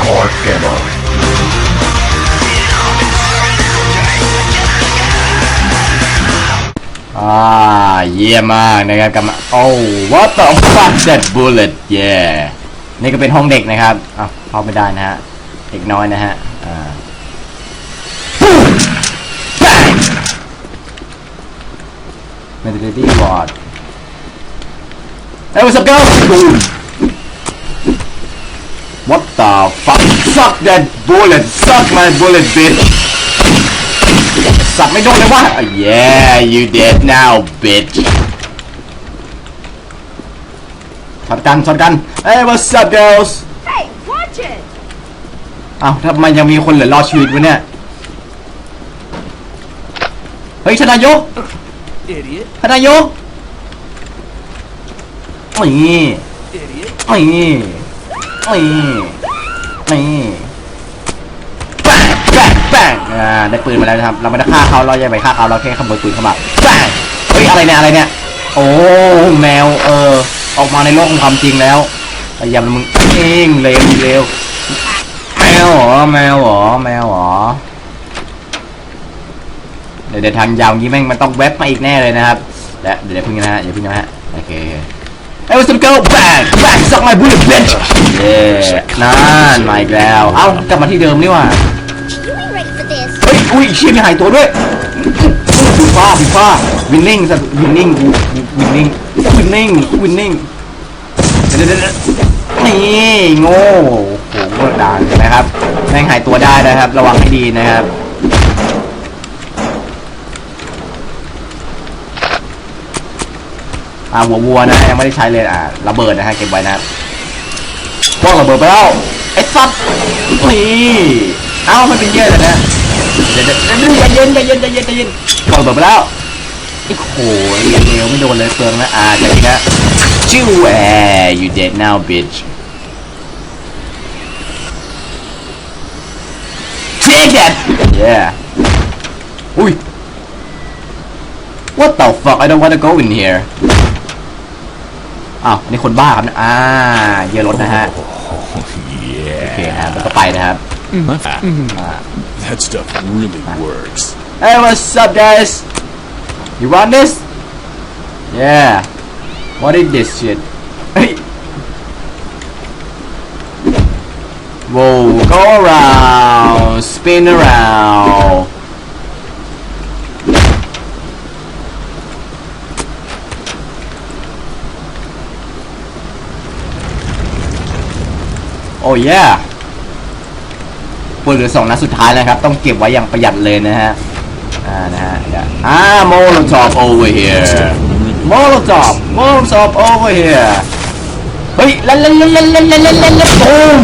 คอร์สแกมอร์อ่าเยี่ยมมากนะครับกลับมาโอ้ what the fuck that bullet yeah นี่ก็เป็นห้องเด็กนะครับอะวเข้าไม่ได้นะฮะ เด็กน้อยนะฮะ อ่าเมดิเตอรี่บอร์ดเอ้ย what's up girl what the suck that bullet suck my bullet bitch สับไม่โดนเลยวะ yeah you dead now bitch ช็อตกันช็อตกัน hey what's up girls Hey, watch it! อ้าวทำไมยังมีคนเหลือรอดชีวิตวะเนี่ย เฮ้ยชนายก Idiot, ชนายกนี่ idiot. นี่นี่ นี่แป้งแป้งแป้งอ่าได้ปืนมาแล้วนะครับ เราไม่ได้ฆ่าเขาเราอย่าไปฆ่าเขาเราแค่ขโมยปืนเข้ามาแป้งเฮ้ยอะไรเนี่ยอะไรเนี่ย โอ้แมวเออ ออกมาในโลกของความจริงแล้วพยายามมึงเองเร็วเร็วแมวเหรอแมวเหรอแมวเหรอเดี๋ยวเดี๋ยวทางยาวงี้แม่งมันต้องแว็บมาอีกแน่เลยนะครับและเดี๋ยวเดี๋ยวพึ่งนะฮะอย่าพึ่งนะฮะโอเค Hey what's up girl back back suck my bullet bitch เย้นั่นมาอีกแล้ว เอ้ากลับมาที่เดิมนี่หว่า You ain't ready for this. เฮ้ยอุ้ยเชี่ยมีหายตัวด้วยผีฟ้าผีฟ้าวินนิ่งสัตว์วินนิ่งกูวินนิ่งวินนิ่งวินนิ่งเดี๋ยวเดี๋ยวเดี๋ยวนี่โง่โหโง่ด่านนะครับแม่งหายตัวได้นะครับ ระวังให้ดีนะครับ อ่าหัววัวนะยังไม่ได้ใช้เลยอ่าระเบิดนะฮะเก็บไว้นะครับพวกระเบิดไปแล้วไอ้สัตว์นี่เอ้ามันเป็นเยอะเลยนะเดี๋ยวเดี๋ยวเดี๋ยวใจเย็นใจเย็นใจเย็นใจเย็นพวกระเบิดไปแล้วไอ้โหเรียนเร็วไม่โดนเลยเปลืองนะอ่าใจเย็นนะชิวแหว you dead now bitch take that yeah อุ้ย What the fuck I don't wanna go in here อ้าวอันนี่คนบ้าครับเนี่ยอ่าเยอะรถนะฮะ โอเคครับแล้วก็ไปนะครับ That stuff really works. Hey what's up guys You want this Yeah What is this shit เฮ้ย Whoa go around spin around Oh yeah ปืนเหลือสองนัดสุดท้ายนะครับ ต้องเก็บไว้อย่างประหยัดเลยนะฮะ อ่า นะฮะอ่า Molotov over here Molotov Molotov over here เฮ้ยลันลันลันลันลันลันลันลันลันตูม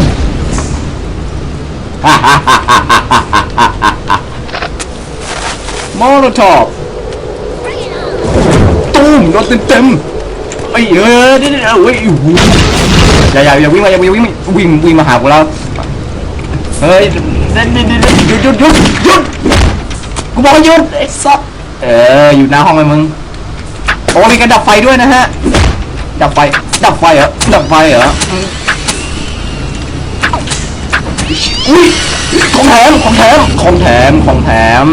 ฮ่าฮ่าฮ่าฮ่าฮ่าฮ่าฮ่า Molotov Bring it on! ตูมโดนเต็มเต็มไอ้เออเดี๋ยวเดี๋ยวเฮ้ย อย่าอย่าอย่าวิ่งมาอย่าวิ่งวิ่งวิ่งวิ่งมาหาพวกเราเฮ้ยเดี๋ยวเดี๋ยวเดี๋ยวหยุดหยุดหยุดหยุดกูบอกให้ยุดไอ้สัสเอออยู่หน้าห้องเลยมึงโอ้มีการดับไฟด้วยนะฮะดับไฟดับไฟเหรอดับไฟเหรออุ้ยของแถมของแถมของแถมของแถม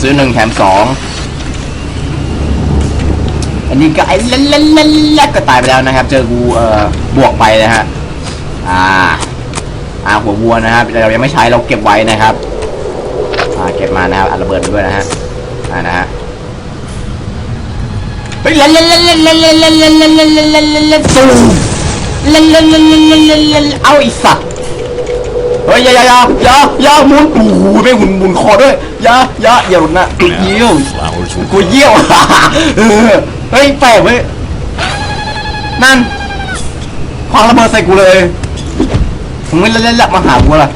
ซื้อหนึ่งแถมสอง อันนี้ก็ไอ้เล่นเล่นเล่นเล่นก็ตายไปแล้วนะครับ เจอกูเอ่อบวกไปนะฮะอ่าอ่าหัววัวนะครับเรายังไม่ใช้เราเก็บไว้นะครับอ่าเก็บมานะครับอัดระเบิดไปด้วยนะฮะอ่านะฮะเฮ้ยเล่นเล่นเล่นเล่นเล่นเล่นเล่นเล่นเล่นเล่นเล่นเล่นเล่นเล่นตูมเล่นเล่นเล่นเล่นเล่นเล่นเล่นเอาอีสัตว์เฮ้ยอย่าอย่าอย่าอย่าอย่าหมุนโอ้โหไม่หมุนหมุนคอด้วยอย่าอย่าอย่าหลุดนะกูเยี่ยวกูเยี่ยว เฮ้ยแปลกเว้ย นั่นควางระเบิดใส่กูเลยมึงไม่เล่นๆมาหากูละ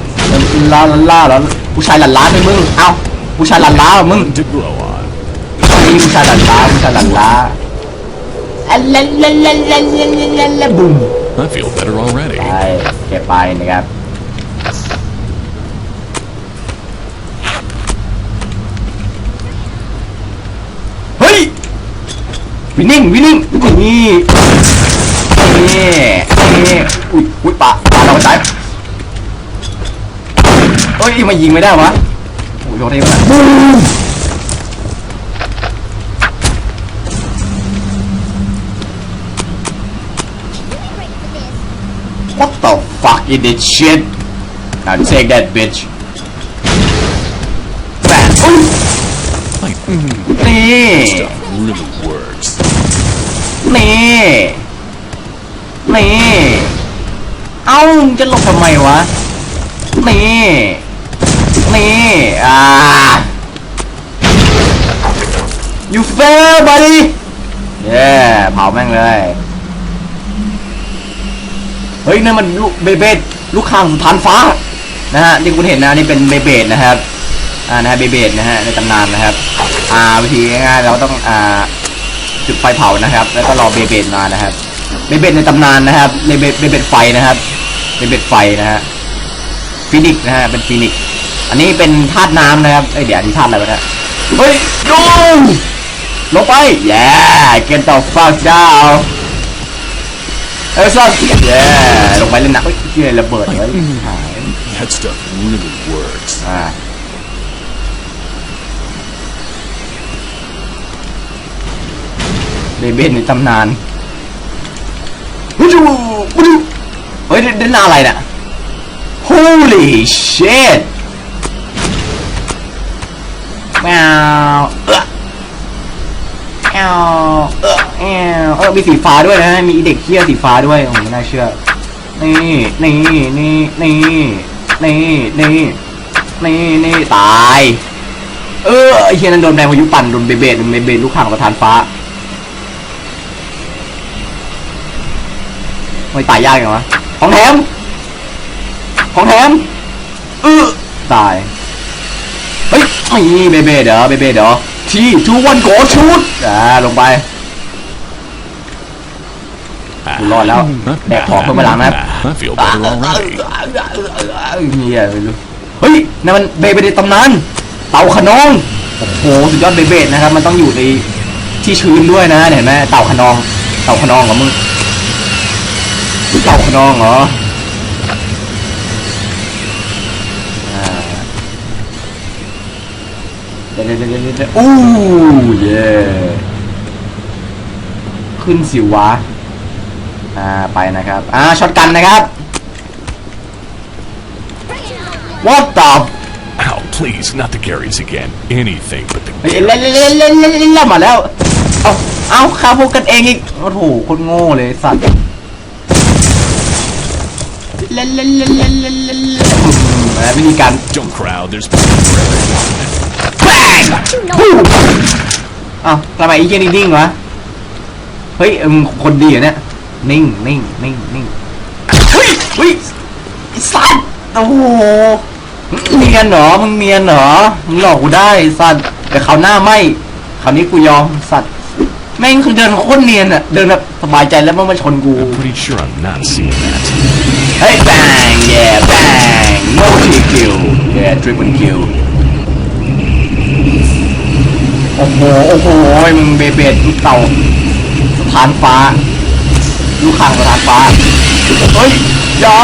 ลาลาลาล้วผู้ชายหลันล้าเป็นมึง เอ้าผู้ชายหลันล้าเหรอมึงนี่ผู้ชายหลันล้าผู้ชายหลันล้าอะลาลาลาลาลาลาลาลาบุ้ม I feel better already. ไปเก็บไปนะครับ วินนิ่งวินนิ่งนี่นี่นี่อุ้ยอุ้ยปะปะเราไปตาย เอ้ยมายิงไม่ได้วะโอ้ยโดนได้ปะน่ะ You ain't ready for this. What the fuck is this shit Now take that bitch แบนอุ้ย Like, นี่ stuff really works. นี่นี่เอ้ามึงจะหลบทำไมวะนี่นี่อ่า you fail buddy เย้เผาแม่งเลย เฮ้ยนั่นมันลูกเบเบดลูกข่างสุธานฟ้า นะฮะที่คุณเห็นนะนี่เป็นเบเบดนะครับ อ่านะฮะเบเบดนะฮะในตำนานนะครับ อ่าวิธีง่ายๆเราต้องอ่า จุดไฟเผานะครับ แล้วก็รอเบเบดมานะครับ เบเบดในตำนานนะครับเบเบดเบเบดไฟนะครับเบเบดไฟนะฮะฟินิกซ์นะฮะเป็นฟินิกซ์อันนี้เป็นธาตุน้ำนะครับเอ้ยเดี๋ยวอันนี้ธาตุอะไรวะเนี่ยเฮ้ยโยลงไปแย่ get the fuck down เอ้ยซัสแย่ลงไปเล่นหนักเฮ้ยเฮียระเบิดไว้หาย That stuff really works. อ่า เบเบในตำนานวูจูวูจูเฮ้ยเดินอะไรเนี่ย Holy shit แมวเออแมวเออแมวเออมีสีฟ้าด้วยนะ มีเด็กเคี้ยสีฟ้าด้วย โอ้ไม่น่าเชื่อ นี่ นี่ นี่ นี่ นี่ นี่ นี่ นี่ ตาย เออไอเฮียนั้นโดนแรงพายุปั่นโดนเบเบดโดนเบเบดลูกข่างประธานฟ้า ไม่ตายยากยังวะของแถม ของแถมเออตาย เฮ้ยนี่เบเบดเหรอเบเบดเหรอที่ทูวันโกชุดอ่าลงไปกูรอดแล้วแดกของเพิ่มพลังนะครับเฮียไม่รู้เฮ้ยนั่นมันเบเบดในตำนานเต่าขนองโอ้โหสุดยอดเบเบนะครับ มันต้องอยู่ในที่ชื้นด้วยนะเห็นไหมเต่าขนอง เต่าขนองเหรอมึง เต่าขนองเหรออ่าเดี๋ยวเดี๋ยวเดี๋ยวเดี๋ยวอู้เย่ขึ้นสิวะ อ่า ไปนะครับ อ่า ช็อตกันนะครับ Bring it on. What the Ow, please, not the carries again. Anything but the เฮ้ยเล่นเล่นเล่นเล่นเล่นเล่นเล่นมาแล้ว เอาเอาฆ่าพวกกันเองอีก โอ้โหโคนโง่เลยสัตว์ เล่นเล่นเล่นเล่นเล่นเล่นเล่นอืมวิธีการ Don't crowd, there's plenty for everyone. แบง You know อ้าวทำไมไอ้เหี้ยนี่นิ่งวะ เฮ้ยเอมงคนดีเหรอเนี่ย นิ่งนิ่งนิ่งนิ่งเฮ้ยเฮ้ยไอ้สัตว์โอ้โหเนียนเหรอ มึงเนียนเหรอ มึงหลอกกูได้ไอ้สัตว์แต่คราวหน้าไม่คราวนี้กูยอมสัตว์ แม่งคือเดินโคตรเนียนอะเดินแบบสบายใจแล้วมันมาชนกู I'm pretty sure I'm not seeing that. เฮ้ย bang yeah bang multi kill yeah triple kill โอ้โหโอ้โหมึงเบเบดลูกเต่าสถานฟ้า ลูกข่างสถานฟ้า เฮ้ยอย่า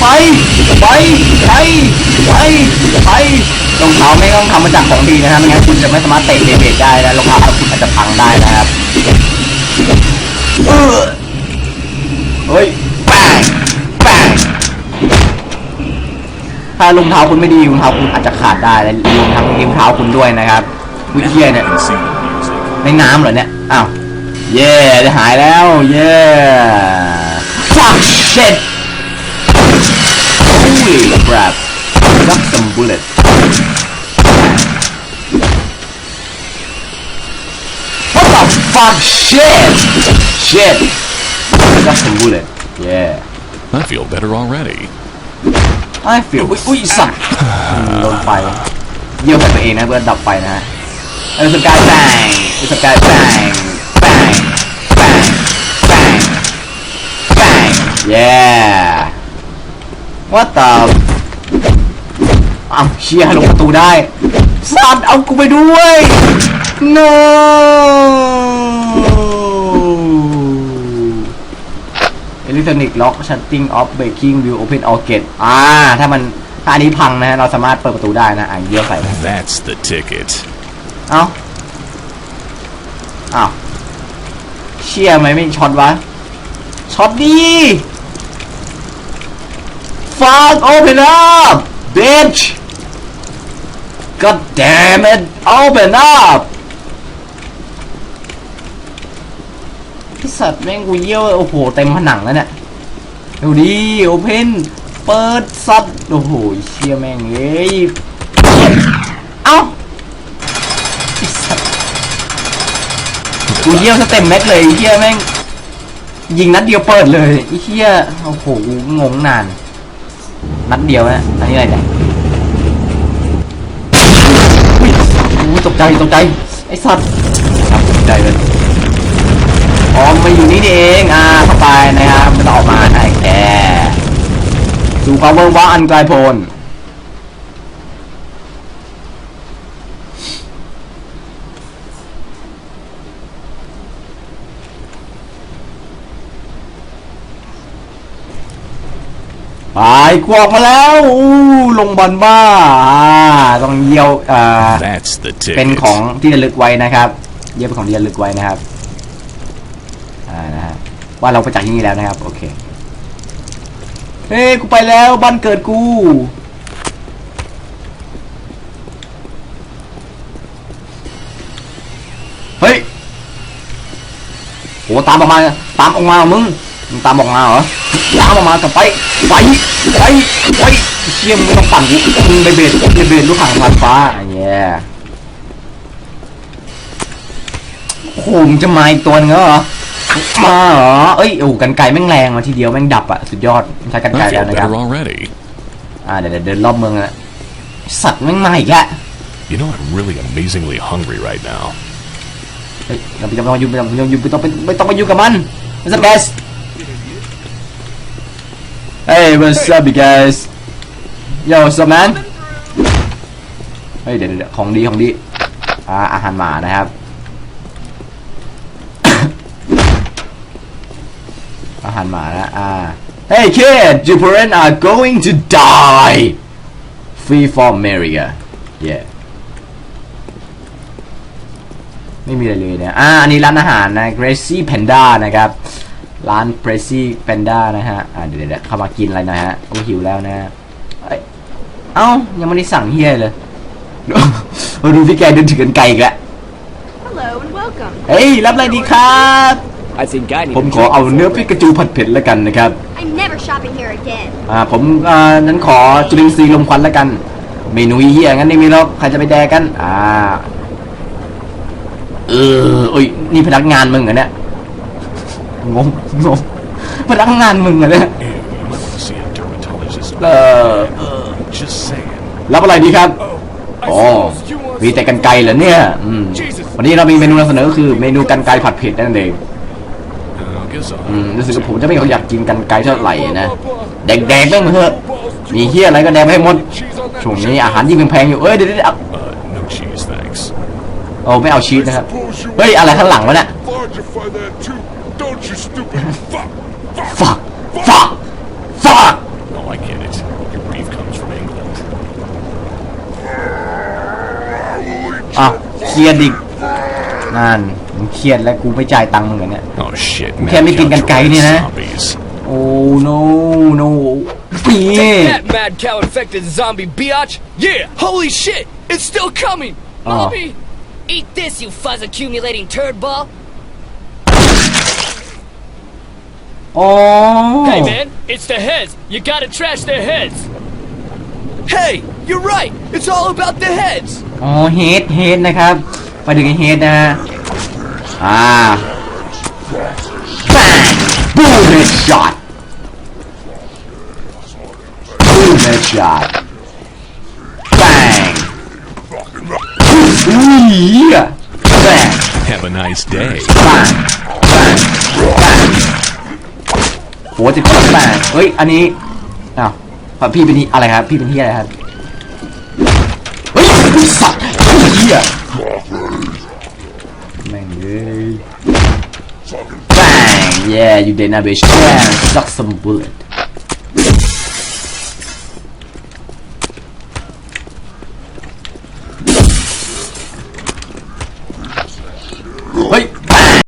ไปไปไปไปไปรองเท้าไม่ต้องทำมาจากของดีนะฮะไม่งั้นคุณจะไม่สามารถเตะเบเบดได้นะรองเท้าคุณอาจจะพังได้นะครับเออเฮ้ย ถ้ารองเท้าคุณไม่ดีรองเท้าคุณอาจจะขาดได้และรวมทั้งรองเท้าคุณด้วยนะครับวิเชียเนี่ยในน้ำเหรอเนี่ยอ้าวเย่จะหายแล้วเย่สามเจ็ดอุ้ยครับรับสมบูเลตว่าต่อ fuck shit shit รับสมบูเลต yeah I feel better already I feel อุ้ยอุ้ยสัตว์โดนไฟเยี่ยวใส่ตัวเองนะเพื่อดับไฟนะฮะเออสกายแบงสกายแบงแบงแบงแบงแบง yeah what the อ้าวเชียร์ลงประตูได้สัตว์เอากูไปด้วย no อิเล็กทรอนิกล็อกชัตติ้งออฟเบรกกิ้งวิวโอเพนออเกตอ่า ถ้ามันถ้าอันนี้พังนะฮะ เราสามารถเปิดประตูได้นะ อะเยี่ยวใส่นะ That's the ticket. เอ้าเอ้าเชี่ยไหมไม่ช็อตวะ ช็อตดี fuck open up bitch god damn it open up อสัตว์แม่งกูเยี่ยวโอ้โหเต็มผนังแล้วเนี่ยดูดิโอเพนเปิดซัดโอ้โหเชี่ยแม่งเอ้ยเอ้าไอสัตว์กูเยี่ยวสเต็มแม็กเลยเฮียแม่งยิงนัดเดียวเปิดเลยไอ้เฮียโอ้โหงงนาน นัดเดียวนะอันนี้อะไรเนี่ยตกใจตกใจไอ้สัตว์ตกใจเลย มาอยู่นี่นี่เองอ่าเข้าไปนะครับมันต้องออกมาได้แค่สู่ความเวิร์ว้างอันไกลโพ้นไปกวออกมาแล้วอู้ลงบอลบ้าอ่าต้องเยี่ยวอ่า That's the เป็น ticket. ของที่ระลึกไว้นะครับ เยี่ยมเป็นของที่ระลึกไว้นะครับ อ่านะฮะว่าเราไปจากที่นี่แล้วนะครับ โอเค เฮ้ยกูไปแล้วบ้านเกิดกูเฮ้ยโหตามออกมาตามออกมามึงมึงตามออกมาเหรอตามออกมากับไปไปไปไปเชี่ยมึงไม่ต้องปั่นกูมึงไปเบสไปเบสลูกหางพันฟ้าไอ้เงี้ยโอ้โหมจะมาอีกตัวนึงแล้วเหรอ มาเหรอ เอ้ยโอ้โหกันไกลแม่งแรงมาทีเดียวแม่งดับอะสุดยอดใช้กันไกล I แล้ว feel นะครับ better already. อ่าเดี๋ยวเดี๋ยวเดินรอบเมืองนะสัตว์แม่งมาอีกแล้ว You know, I'm really amazingly hungry right now. เฮ้ยเราไม่ต้องมายุ่งไม่ต้องมายุ่งไม่ต้องไปไม่ต้องมายุ่งกับมัน What's up guys Hey what's up you guys Yo what's up man เฮ้ยเดี๋ยวเดี๋ยวของดีของดีอ่าอาหารหมานะครับ อา หารหมานะอ่า Hey kid your parents are going to die Free for America Yeah ไม่มีอะไรเลยนะอ่าอันนี้ร้านอาหารนะ Gracie Panda นะครับร้าน Gracie Panda นะฮะอ่าเดี๋ยวเดี๋ยวเข้ามากินอะไรหนะฮะโอ้หิวแล้วนะเอ้ยเอ้ายังไม่ได้สั่งเฮียเลยดูพี่แกเดินถือกันไกลอีกแล้ว Hello and welcome. เฮ้ยรับอะไรดีครับ I think I need ผม a ขอ drink เอา before เนื้อ breakfast. พิกาจูผัดเผ็ดแล้วกันนะครับ I'm never shopping here again. อ่าผมอ่านั้นขอจุลินทรีย์ลมควันแล้วกัน เมนูเฮียงั้นไม่มีหรอกใครจะไปแดกกัน อ่า เออโอ้ยนี่พนักงานมึงเหรอเนี่ยงงงงพนักงานมึงเหรอเนี่ย Ew, you might want to see a dermatologist. เออ Just saying. รับอะไรดีครับอ๋อมีแต่กันไกลเหรอเนี่ยอืมวันนี้เรามีเมนูนำเสนอก็คือเมนูกันไกลผัดเผ็ดนั่นเอง Uh, guess อื I'll. มรู้สึกว่าผมจะไม่ค่อยอยากกินกันไกลเท่าไหร่นะแดกๆแม่งมาเถอะมีเฮียอะไรก็แดกไปให้หมดช่วงนี้อาหารยิ่งแพงๆอยู่เอ้ยเดี๋ยวเดี๋ยวเดี๋ยว Uh, no cheese, thanks. โอ้ไม่เอาชีสนะครับเฮ้ยอะไรข้างหลังวะเนี่ย Largify that too, don't you stupid fuck! fuck fuck fuck Oh, I get it. Your beef comes from England. อะเครียด อีกนั่นมึงเครียดแล้วกูไม่จ่ายตังค์มึงเหรอเนี่ย Oh shit, Can't man. make it count guy, your red eh? zombies. โอ้ no no นี่ That mad cow infected zombie biatch? Yeah! Holy shit! It's still coming! Oh. Mommy! Eat this, you fuzz accumulating turd ball! อ๋อ Hey man, it's the heads! You gotta trash their heads! Hey! You're right! It's all about the heads! อ๋อเฮดเฮดนะครับ ไปถึงเฮดนะฮะอ่า bang boom headshot boom headshot bang อุ้ยเหี้ย bang Have a nice day. bang bang bang โหจะกด bang เฮ้ยอันนี้อ้าวพี่เป็นนี่อะไรครับพี่เป็นที่อะไรครับ Bang! Yeah, you did that bitch. Yeah, suck some bullet. Wait!